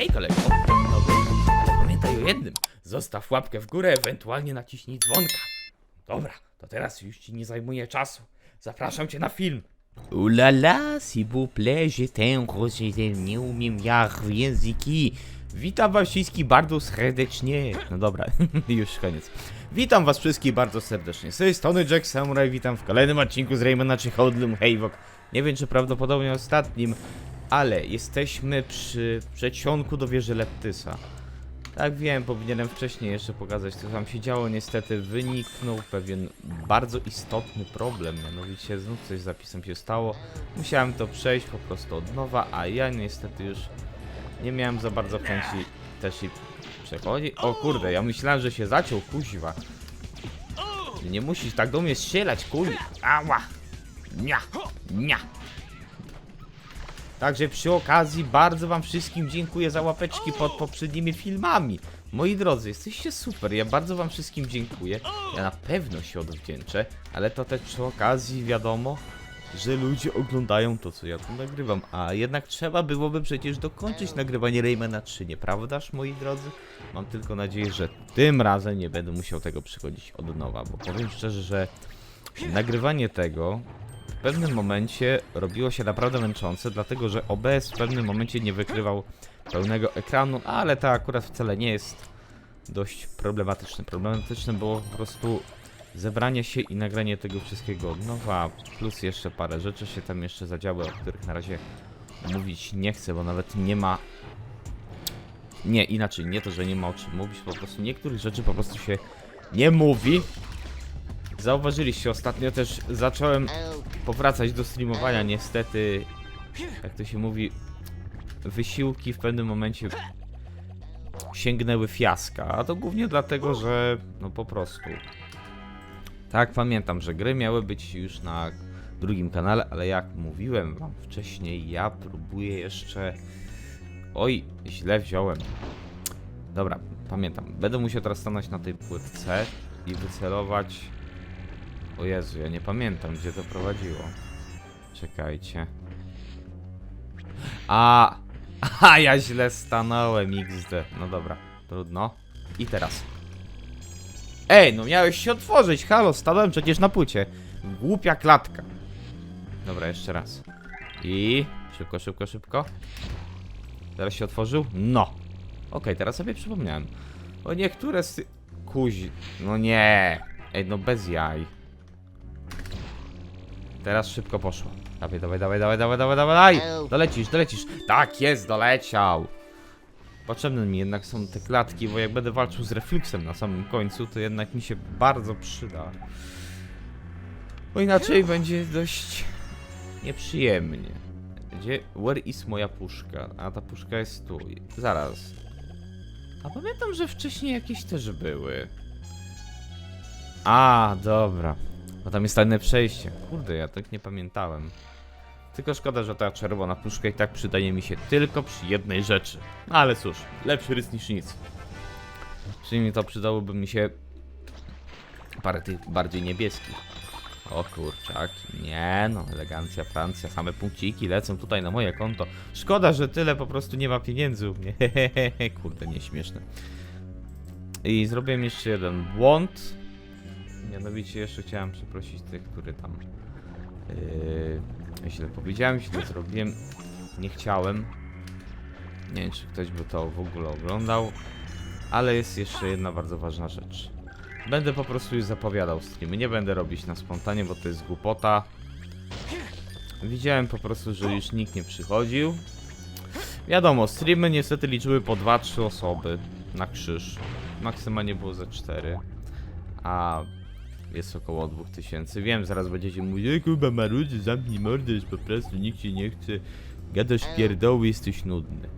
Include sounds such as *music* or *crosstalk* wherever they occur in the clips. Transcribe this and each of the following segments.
Hej kolego, dobry. Ale pamiętaj o jednym. Zostaw łapkę w górę, ewentualnie naciśnij dzwonka. Dobra, to teraz już ci nie zajmuję czasu. Zapraszam cię na film. Ulala, s'il vous plaît, j'étais Roger, nie umiem jak w języki. Witam was wszystkich bardzo serdecznie. No dobra, *laughs* już koniec. Witam was wszystkich bardzo serdecznie. Z tej strony Jack Samurai, witam w kolejnym odcinku z Raymana czy Holdlum Havok. Nie wiem, czy prawdopodobnie ostatnim, ale jesteśmy przy przedsionku do wieży Leptysa. Tak wiem, powinienem wcześniej jeszcze pokazać, co tam się działo. Niestety wyniknął pewien bardzo istotny problem, mianowicie znów coś z zapisem się stało. Musiałem to przejść po prostu od nowa, a ja niestety już nie miałem za bardzo chęci też i przechodzić. O kurde, ja myślałem, że się zaciął, kuźwa. Nie musisz tak do mnie strzelać, kuj. Ała. Nia, nia. Także przy okazji bardzo wam wszystkim dziękuję za łapeczki pod poprzednimi filmami. Moi drodzy, jesteście super, ja bardzo wam wszystkim dziękuję. Ja na pewno się odwdzięczę, ale to też przy okazji wiadomo, że ludzie oglądają to, co ja tu nagrywam. A jednak trzeba byłoby przecież dokończyć nagrywanie Raymana 3, nieprawdaż, moi drodzy? Mam tylko nadzieję, że tym razem nie będę musiał tego przychodzić od nowa, bo powiem szczerze, że nagrywanie tego pewnym momencie robiło się naprawdę męczące, dlatego że OBS w pewnym momencie nie wykrywał pełnego ekranu, ale to akurat wcale nie jest dość problematyczne. Problematyczne było po prostu zebranie się i nagranie tego wszystkiego od nowa, plus jeszcze parę rzeczy się tam jeszcze zadziały, o których na razie mówić nie chcę, bo nawet nie ma... Nie, inaczej, nie to, że nie ma o czym mówić, po prostu niektórych rzeczy po prostu się nie mówi. Zauważyliście, ostatnio też zacząłem powracać do streamowania, niestety, jak to się mówi, wysiłki w pewnym momencie sięgnęły fiaska, a to głównie dlatego, że no po prostu. Tak, pamiętam, że gry miały być już na drugim kanale, ale jak mówiłem wam wcześniej, ja próbuję jeszcze... Oj, źle wziąłem. Dobra, pamiętam. Będę musiał teraz stanąć na tej płytce i wycelować... O Jezu, ja nie pamiętam, gdzie to prowadziło. Czekajcie. A, *laughs* a ja źle stanąłem XD. No dobra, trudno. I teraz. Ej, no miałeś się otworzyć, halo, stanąłem przecież na płycie. Głupia klatka. Dobra, jeszcze raz. I szybko, szybko, szybko. Teraz się otworzył? No. Okej, teraz sobie przypomniałem. O niektóre z. Kuzi... No nie. Ej, no bez jaj. Teraz szybko poszło. Dawaj, dawaj, dawaj, dawaj, dawaj, dawaj, dawaj! Dolecisz, dolecisz. Tak jest, doleciał. Potrzebne mi jednak są te klatki, bo jak będę walczył z refluksem na samym końcu, to jednak mi się bardzo przyda. Bo inaczej będzie dość nieprzyjemnie. Gdzie? Where is moja puszka? A ta puszka jest tu. Zaraz. A pamiętam, że wcześniej jakieś też były. A, dobra. Bo tam jest tajne przejście. Kurde, ja tak nie pamiętałem. Tylko szkoda, że ta czerwona puszka i tak przydaje mi się tylko przy jednej rzeczy. No ale cóż, lepszy rys niż nic. Przynajmniej to przydałoby mi się parę tych bardziej niebieskich. O kurczak, nie no, elegancja Francja, same punkciki lecą tutaj na moje konto. Szkoda, że tyle po prostu nie ma pieniędzy u mnie. *laughs* Kurde, nieśmieszne. I zrobiłem jeszcze jeden błąd. Mianowicie jeszcze chciałem przeprosić tych, który tam Yy, źle powiedziałem, źle zrobiłem. Nie chciałem. Nie wiem, czy ktoś by to w ogóle oglądał. Ale jest jeszcze jedna bardzo ważna rzecz. Będę po prostu już zapowiadał streamy. Nie będę robić na spontanie, bo to jest głupota. Widziałem po prostu, że już nikt nie przychodził. Wiadomo, streamy niestety liczyły po 2-3 osoby na krzyż. Maksymalnie było ze 4. A jest około 2000. Wiem, zaraz będziecie mówić, ej kuba marudzie, zamknij mordę, już po prostu nikt ci nie chce. Gadasz pierdoły, jesteś nudny.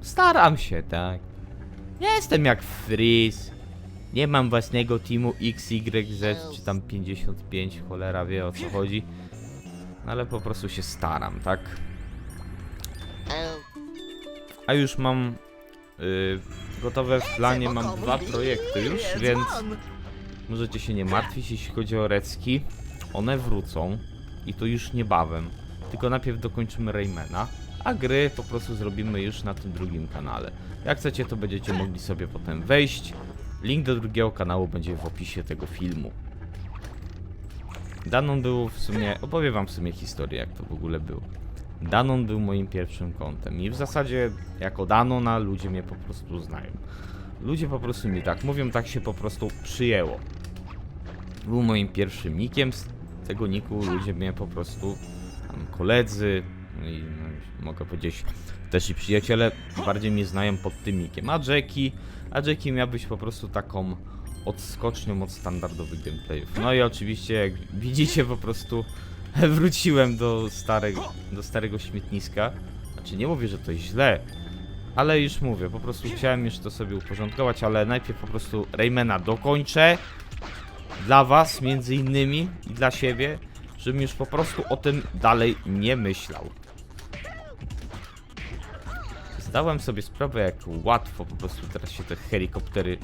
Staram się, tak. Nie jestem jak Freeze. Nie mam własnego teamu XYZ, czy tam 55, cholera wie o co chodzi. Ale po prostu się staram, tak? A już mam y, gotowe w planie, mam dwa projekty już, więc Możecie się nie martwić, jeśli chodzi o recki. One wrócą i to już niebawem. Tylko najpierw dokończymy Raymana. a gry po prostu zrobimy już na tym drugim kanale. Jak chcecie, to będziecie mogli sobie potem wejść. Link do drugiego kanału będzie w opisie tego filmu. Danon był w sumie, opowiem wam w sumie historię, jak to w ogóle było. Danon był moim pierwszym kontem i w zasadzie jako Danona ludzie mnie po prostu znają. Ludzie po prostu mi tak mówią, tak się po prostu przyjęło. Był moim pierwszym nikiem, z tego niku ludzie mnie po prostu, tam koledzy i no, mogę powiedzieć też i przyjaciele bardziej mnie znają pod tym nikiem, a Jackie, a Jackie miał być po prostu taką odskocznią od standardowych gameplayów. No i oczywiście jak widzicie po prostu *laughs* wróciłem do starego, do starego śmietniska. Znaczy nie mówię, że to źle, ale już mówię, po prostu chciałem już to sobie uporządkować, ale najpierw po prostu Raymana dokończę dla was między innymi i dla siebie, żebym już po prostu o tym dalej nie myślał. Zdałem sobie sprawę, jak łatwo po prostu teraz się te helikoptery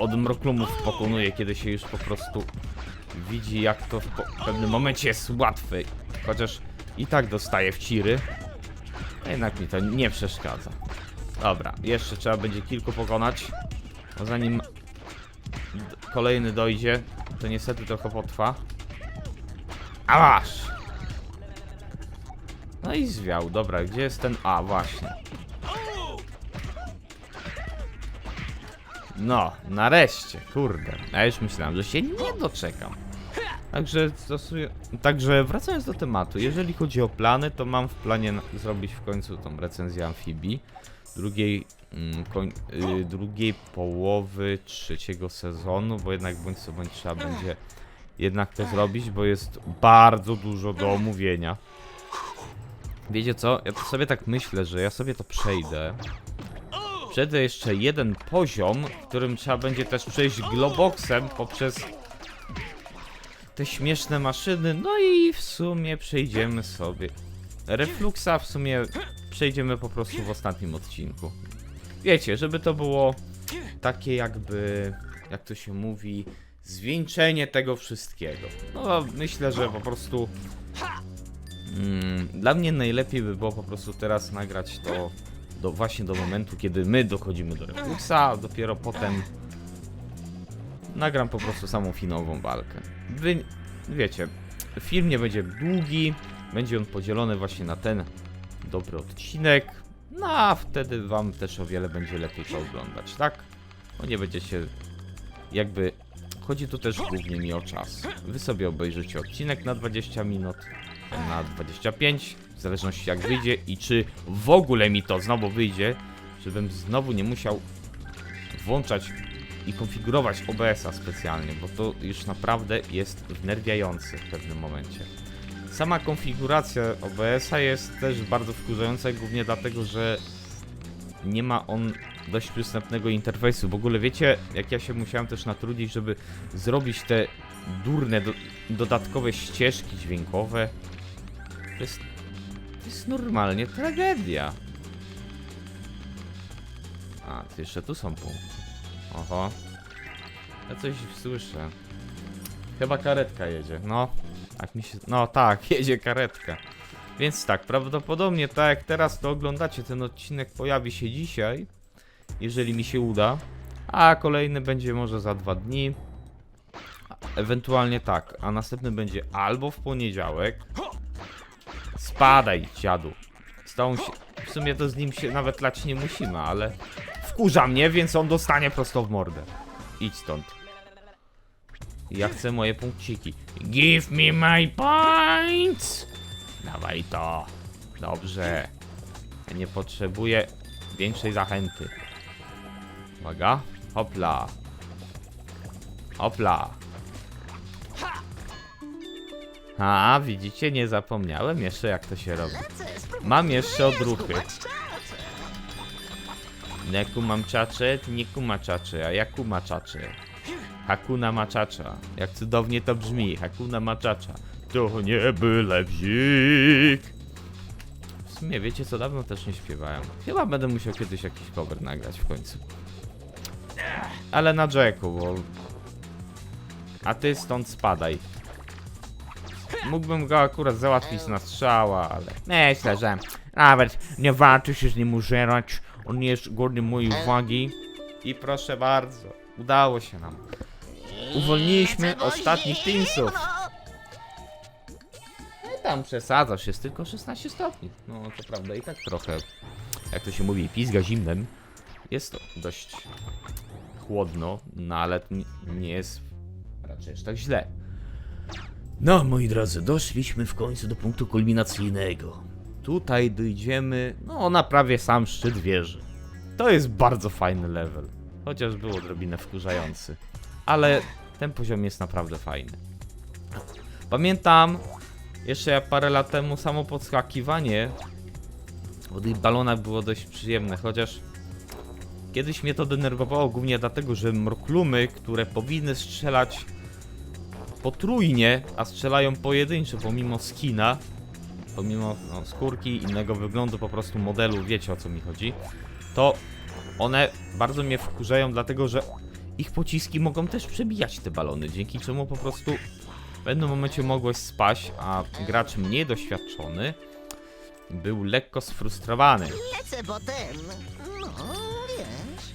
od mroklumów pokonuje, kiedy się już po prostu widzi, jak to w pewnym momencie jest łatwe. Chociaż i tak dostaję w ciry. a Jednak mi to nie przeszkadza. Dobra, jeszcze trzeba będzie kilku pokonać. Zanim kolejny dojdzie, to niestety trochę potrwa. A masz! No i zwiał, dobra, gdzie jest ten A, właśnie. No, nareszcie, kurde. A już myślałem, że się nie doczekam. Także stosuję. Także wracając do tematu, jeżeli chodzi o plany, to mam w planie zrobić w końcu tą recenzję amfibii. Drugiej, mm, koń, y, drugiej połowy trzeciego sezonu, bo jednak bądź co bądź trzeba będzie jednak to zrobić, bo jest bardzo dużo do omówienia. Wiecie co? Ja to sobie tak myślę, że ja sobie to przejdę. Przejdę jeszcze jeden poziom, w którym trzeba będzie też przejść globoxem poprzez te śmieszne maszyny. No i w sumie przejdziemy sobie. Refluxa w sumie przejdziemy po prostu w ostatnim odcinku. Wiecie, żeby to było takie jakby, jak to się mówi, zwieńczenie tego wszystkiego. No myślę, że po prostu mm, dla mnie najlepiej by było po prostu teraz nagrać to do, właśnie do momentu, kiedy my dochodzimy do Refluxa, a dopiero potem nagram po prostu samą finałową walkę. Wy wiecie, film nie będzie długi, będzie on podzielony właśnie na ten dobry odcinek, no a wtedy wam też o wiele będzie lepiej to oglądać, tak? Bo nie będziecie jakby... Chodzi tu też głównie mi o czas. Wy sobie obejrzycie odcinek na 20 minut, na 25, w zależności jak wyjdzie i czy w ogóle mi to znowu wyjdzie, żebym znowu nie musiał włączać i konfigurować OBS-a specjalnie, bo to już naprawdę jest wnerwiające w pewnym momencie. Sama konfiguracja OBS-a jest też bardzo wkurzająca, głównie dlatego, że nie ma on dość przystępnego interfejsu. W ogóle wiecie, jak ja się musiałem też natrudzić, żeby zrobić te durne, do, dodatkowe ścieżki dźwiękowe. To jest, to jest normalnie tragedia. A, to jeszcze tu są punkty. Oho. Ja coś słyszę. Chyba karetka jedzie. No, tak mi się. No tak, *laughs* jedzie karetka. Więc tak, prawdopodobnie tak jak teraz to oglądacie, ten odcinek pojawi się dzisiaj. Jeżeli mi się uda. A kolejny będzie może za dwa dni. Ewentualnie tak, a następny będzie albo w poniedziałek. Spadaj, dziadu. Tą się, w sumie to z nim się nawet lać nie musimy, ale wkurza mnie, więc on dostanie prosto w mordę. Idź stąd. Ja chcę moje punkciki. Give me my points! Dawaj to. Dobrze. Ja nie potrzebuję większej zachęty. Uwaga. Hopla. Hopla. A, widzicie, nie zapomniałem jeszcze jak to się robi. Mam jeszcze odruchy. Nie kumam czacze, ty nie kuma a ja kuma. Hakuna Maczacza. Jak cudownie to brzmi. Hakuna Maczacza. To nie byle wzik. W sumie wiecie co, dawno też nie śpiewałem. Chyba będę musiał kiedyś jakiś cover nagrać w końcu. Ale na Jacku, bo... A ty stąd spadaj. mógłbym go akurat załatwić na strzała, ale myślę, że nawet nie warto się z nim użerać. On nie jest godny mojej uwagi. I proszę bardzo, udało się nam. Uwolniliśmy ostatnich teensów. No tam przesadzasz, jest tylko 16 stopni. No to prawda i tak trochę, jak to się mówi, pizga zimnem. Jest to dość chłodno, no ale nie jest raczej aż tak źle. No, moi drodzy, doszliśmy w końcu do punktu kulminacyjnego. Tutaj dojdziemy, no, na prawie sam szczyt wieży. To jest bardzo fajny level, chociaż był odrobinę wkurzający. Ale ten poziom jest naprawdę fajny. Pamiętam, jeszcze parę lat temu samo podskakiwanie po tych balonach było dość przyjemne, chociaż kiedyś mnie to denerwowało głównie dlatego, że mroklumy, które powinny strzelać potrójnie, a strzelają pojedynczo, pomimo skina, pomimo no, skórki, innego wyglądu po prostu modelu, wiecie o co mi chodzi, to one bardzo mnie wkurzają, dlatego że ich pociski mogą też przebijać te balony, dzięki czemu po prostu w pewnym momencie mogłeś spaść, a gracz mniej doświadczony był lekko sfrustrowany. Lecę potem. No, wiesz.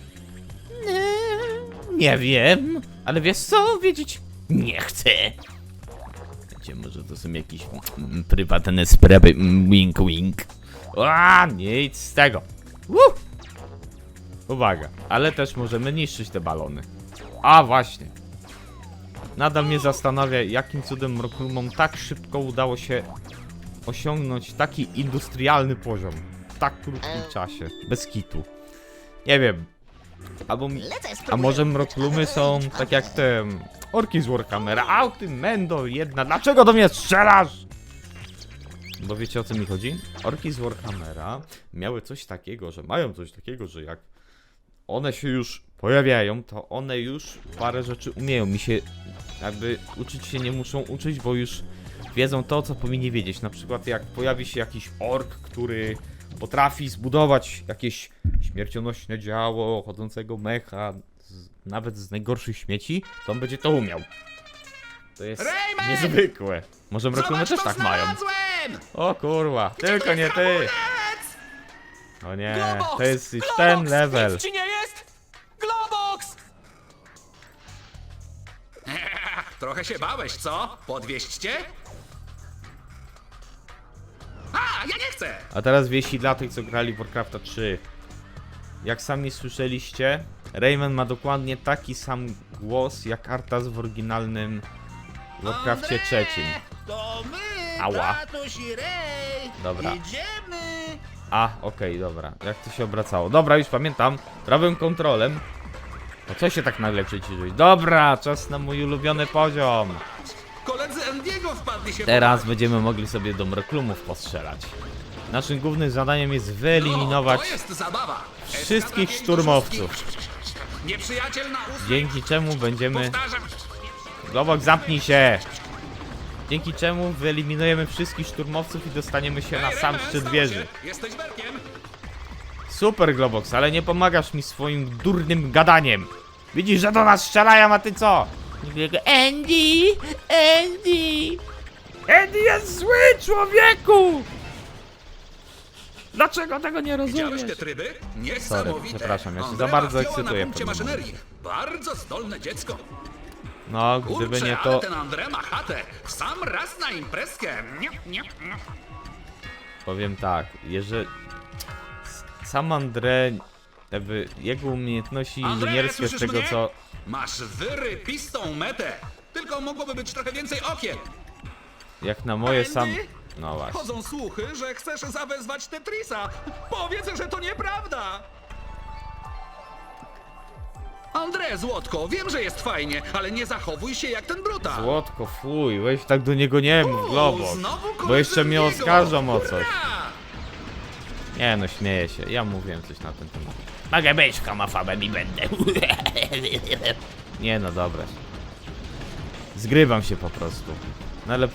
Nie wiem, ale wiesz co? Wiedzieć nie chcę. Wiecie, może to są jakieś mm, prywatne sprawy, mm, wink wink. A, nic z tego. Uh! Uwaga, ale też możemy niszczyć te balony. A właśnie. Nadal mnie zastanawia, jakim cudem Mroklumom tak szybko udało się osiągnąć taki industrialny poziom. W tak krótkim czasie. Bez kitu. Nie wiem. Albo A może mroklumy są tak jak te orki z Warhammera? A ty Mendo jedna, dlaczego do mnie strzelasz? Bo wiecie o co mi chodzi? Orki z Warhammera miały coś takiego, że mają coś takiego, że jak one się już pojawiają, to one już parę rzeczy umieją. Mi się jakby uczyć się nie muszą uczyć, bo już wiedzą to, co powinni wiedzieć. Na przykład jak pojawi się jakiś ork, który potrafi zbudować jakieś śmiercionośne działo, chodzącego mecha, z, nawet z najgorszych śmieci, to on będzie to umiał. To jest Rayman! niezwykłe. Może mroklumy też tak mają. O kurwa, tylko nie ty. O nie, to jest już ten level. Nic ci nie Trochę się bałeś, co? Podwieźć cię? A, ja nie chcę! A teraz wieści dla tych, co grali w Warcrafta 3. Jak sami słyszeliście, Rayman ma dokładnie taki sam głos jak Artas w oryginalnym Warcrafcie trzecim. To my, Ała. tatuś i Rej. Dobra. Idziemy. A, okej, dobra. Jak to się obracało? Dobra, już pamiętam. Prawym kontrolem. No co się tak nagle przyciszyć? Dobra, czas na mój ulubiony poziom. Koledzy Andiego wpadli się Teraz będziemy mogli sobie do mreklumów postrzelać. Naszym głównym zadaniem jest wyeliminować No, to jest zabawa. wszystkich pięciu szturmowców. szóstki. Nieprzyjaciel na. Dzięki czemu będziemy... Powtarzam. Globok, zamknij się! Dzięki czemu wyeliminujemy wszystkich szturmowców i dostaniemy się na Ej, sam Remen, szczyt wieży. się. Jesteś berkiem? Super Globox, ale nie pomagasz mi swoim durnym gadaniem. Widzisz, że do nas strzelają, a ty co? Jego Andy! Andy! Andy jest zły, człowieku! Dlaczego tego nie Widziałeś rozumiesz? te tryby? Niesamowite. przepraszam, ja się za Andrea bardzo wzięła ekscytuję na punkcie w pewnym maszynerii. Bardzo zdolne dziecko. No, Kurczę, gdyby nie ale to... ten Andre ma chatę. Sam raz na imprezkę. Nie, nie, nie. Powiem tak, jeżeli... Sam André, jakby jego umiejętności André, inżynierskie z słyszysz tego mnie? co... Masz wyrybistą metę. Tylko mogłoby być trochę więcej okien. Jak na moje Andy? sam... No właśnie. Chodzą słuchy, że chcesz zawezwać Tetrisa. Powiedz, że to nieprawda. André, Złotko, wiem, że jest fajnie, ale nie zachowuj się jak ten brutal. Złotko, fuj, weź tak do niego nie mów. Znowu Bo jeszcze mnie Diego. oskarżą o coś. Hurra! Nie no, śmieję się, ja mówiłem coś na ten temat. Mogę być homofobem i będę. Nie no, dobra. Zgrywam się po prostu. No ale...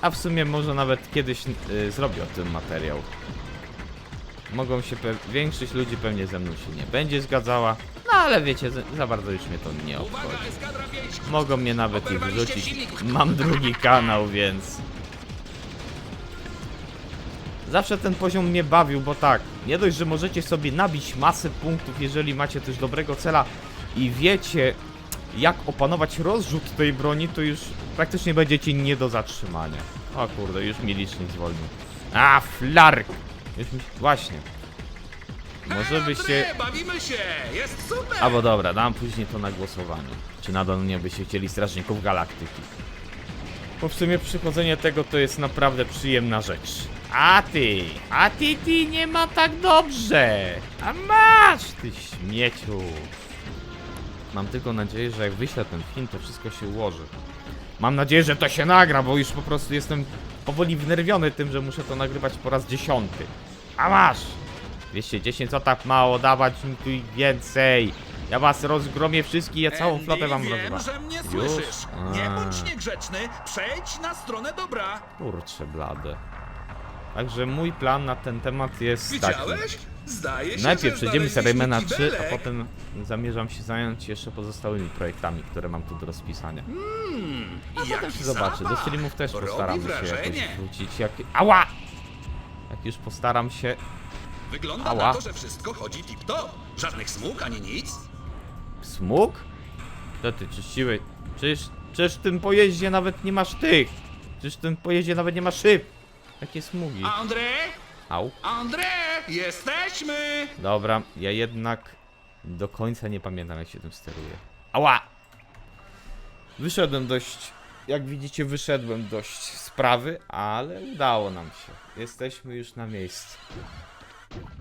A w sumie może nawet kiedyś y, zrobię o tym materiał. mogą się, pe- większość ludzi pewnie ze mną się nie będzie zgadzała, no ale wiecie, za, za bardzo już mnie to nie obchodzi. Mogą mnie nawet i silnik. Mam drugi kanał, więc. Zawsze ten poziom mnie bawił, bo tak, nie dość, że możecie sobie nabić masę punktów, jeżeli macie też dobrego cela i wiecie, jak opanować rozrzut tej broni, to już praktycznie będziecie nie do zatrzymania. O kurde, już mi licznik zwolnił. A, flark! Już mi... Właśnie. Może byście... Bawimy się! Jest super! Albo dobra, dam później to na głosowanie. Czy nadal nie byście chcieli Strażników Galaktyki? Bo w sumie przychodzenie tego to jest naprawdę przyjemna rzecz. A ty, a ty, ty nie ma tak dobrze. A masz, ty śmieciu. Mam tylko nadzieję, że jak wyślę ten film, to wszystko się ułoży. Mam nadzieję, że to się nagra, bo już po prostu jestem powoli wnerwiony tym, że muszę to nagrywać po raz dziesiąty. A masz! 210, co tak mało, dawać mi tu więcej. Ja was rozgromię wszystkich, ja całą flotę wam wiem, rozwalę. że mnie Już? słyszysz. Nie A. bądź niegrzeczny, przejdź na stronę dobra. Kurczę blade. Także mój plan na ten temat jest taki. Widziałeś? Zdaje się, Najpierw przejdziemy znaleźliśmy Raymana 3, kibelek. a potem zamierzam się zająć jeszcze pozostałymi projektami, które mam tu do rozpisania. A potem się zobaczy. Do streamów też Robi postaram się jakoś wrażenie. wrócić. Jak... Ała! Jak już postaram się... Wygląda Ała. na to, że wszystko chodzi tip-top. Żadnych smug ani nic. Smug? To ty czyściły... Czyż, czyż w tym pojeździe nawet nie masz tych? Czyż w tym pojeździe nawet nie ma szyb? Jakie smugi? Andrzej? Au. Andrzej! Jesteśmy! Dobra, ja jednak do końca nie pamiętam jak się tym steruje. Ała! Wyszedłem dość, jak widzicie wyszedłem dość z prawy, ale udało nam się. Jesteśmy już na miejscu.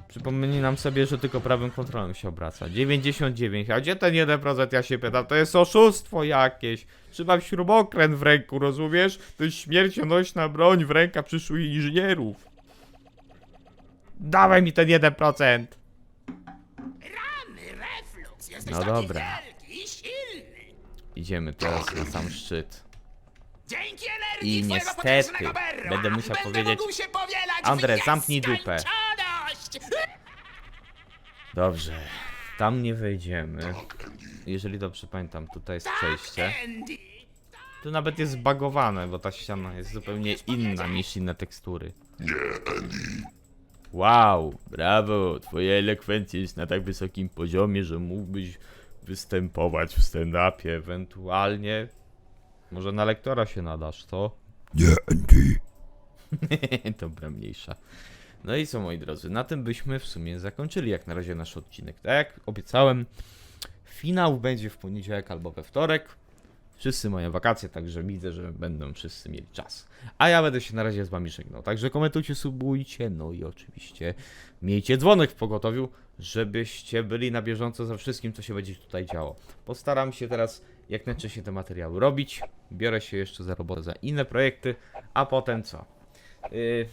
Przypomnij nam sobie, że tylko prawym kontrolem się obraca. 99, a gdzie ten 1% ja się pytam? To jest oszustwo jakieś. Trzeba śrubokręt w ręku, rozumiesz? To jest śmiercionośna broń w rękach przyszłych inżynierów. Dawaj mi ten 1%. Reflux, jesteś No dobra. wielki i silny. Idziemy teraz na sam szczyt. Dzięki energii I twojego niestety, potężnego berła będę musiał powiedzieć- mógł się powielać André, w zamknij dupę. nieskończoność. Dobrze, tam nie wejdziemy. Jeżeli dobrze pamiętam, tutaj jest przejście. Andy. Tu nawet jest zbagowane, bo ta ściana jest zupełnie inna niż inne tekstury. Wow, brawo, twoja elokwencja jest na tak wysokim poziomie, że mógłbyś występować w stand-upie, ewentualnie. Może na lektora się nadasz, co? Nie, Andy. *laughs* Dobra, mniejsza. No i co, moi drodzy, na tym byśmy w sumie zakończyli jak na razie nasz odcinek. Tak jak obiecałem, finał będzie w poniedziałek albo we wtorek. Wszyscy mają wakacje, także widzę, że będą wszyscy mieli czas. A ja będę się na razie z wami żegnał. Także komentujcie, subujcie, no i oczywiście miejcie dzwonek w pogotowiu, żebyście byli na bieżąco ze wszystkim, co się będzie tutaj działo. Postaram się teraz jak najczęściej te materiały robić. Biorę się jeszcze za robotę, za inne projekty, a potem co? Yy,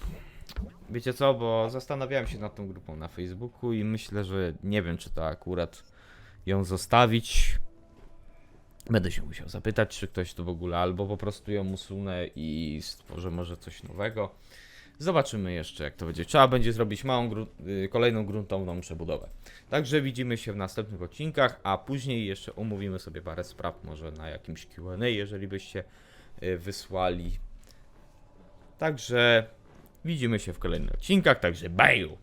wiecie co, bo zastanawiałem się nad tą grupą na Facebooku i myślę, że nie wiem, czy to akurat ją zostawić. Będę się musiał zapytać, czy ktoś to w ogóle, albo po prostu ją usunę i stworzę może coś nowego. Zobaczymy jeszcze, jak to będzie. Trzeba będzie zrobić małą, gru- y, kolejną gruntowną przebudowę. Także widzimy się w następnych odcinkach, a później jeszcze omówimy sobie parę spraw, może na jakimś QA, jeżeli byście y, wysłali. Także widzimy się w kolejnych odcinkach, także baju!